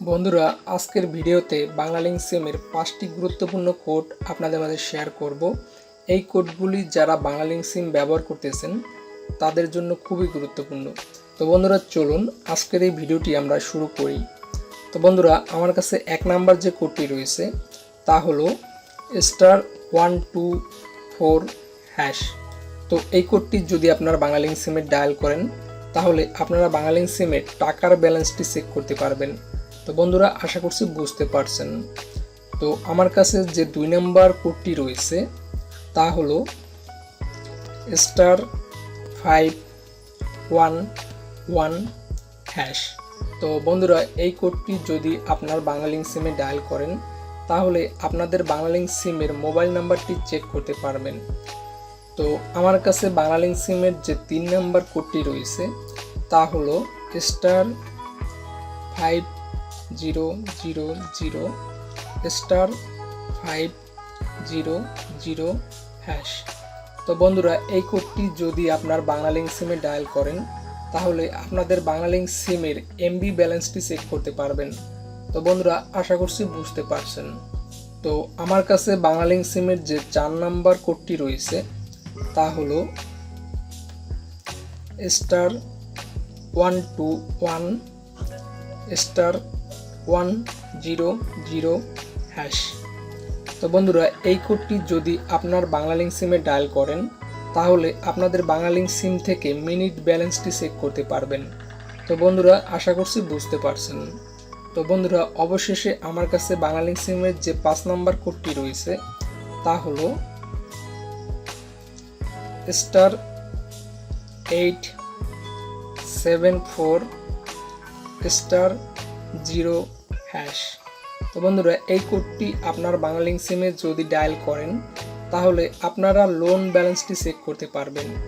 বন্ধুরা, আজকের ভিডিওতে বাংলালিংক সিমের পাঁচটি গুরুত্বপূর্ণ কোড আপনাদের মাঝে শেয়ার করব। এই কোডগুলি যারা বাংলালিংক সিম ব্যবহার করতেছেন, তাদের জন্য খুবই গুরুত্বপূর্ণ। তো বন্ধুরা, চলুন আজকের এই ভিডিওটি আমরা শুরু করি। তো বন্ধুরা, আমার কাছে এক নাম্বার যে কোডটি রয়েছে, তা হলো star one two four hash তো এই কোডটি যদি আপনারা বাংলালিংক সিমে ডায়াল করেন, তাহলে আপনারা বাংলালিংক সিমের টাকার ব্যালেন্সটি চেক করতে পারবেন। তো বন্ধুরা, আশা করছি বুঝতে পারছেন। তো আমার কাছে যে দুই নম্বর কোডটি রয়েছে, তা হলো star five one one hash তো বন্ধুরা, এই কোডটি যদি আপনার বাংলালিংক সিমে ডায়াল করেন, তাহলে আপনাদের বাংলালিংক সিমের মোবাইল নাম্বারটি চেক করতে পারবেন। তো আমার কাছে বাংলালিংক সিমের যে তিন নম্বর কোডটি রয়েছে, তা হলো star five zero zero zero star five zero zero hash তো বন্ধুরা, এই কোডটি যদি আপনার বাংলালিংক সিমে ডায়াল করেন, তাহলে আপনাদের বাংলালিংক সিমের এমবি ব্যালেন্সটি চেক করতে পারবেন। তো বন্ধুরা, আশা করছি বুঝতে পারছেন। তো আমার কাছে বাংলালিংক সিমের যে চার নাম্বার কোডটি রয়েছে, তা হলো star one two one star one zero zero hash তো বন্ধুরা, এই কোডটি যদি আপনার বাংলালিংক সিমে ডায়াল করেন, তাহলে আপনাদের বাংলালিংক সিম থেকে মিনিট ব্যালেন্সটি চেক করতে পারবেন। তো বন্ধুরা, আশা করছি বুঝতে পারছেন। তো বন্ধুরা, অবশেষে আমার কাছে বাংলালিংক সিমের যে পাঁচ নাম্বার কোডটি রয়েছে, তা হলো star eight seven four star zero hash. তো বন্ধুরা, এই কোডটি আপনার বাংলালিংক সিমে যদি ডায়াল করেন, তাহলে আপনারা লোন ব্যালেন্সটি চেক করতে পারবেন।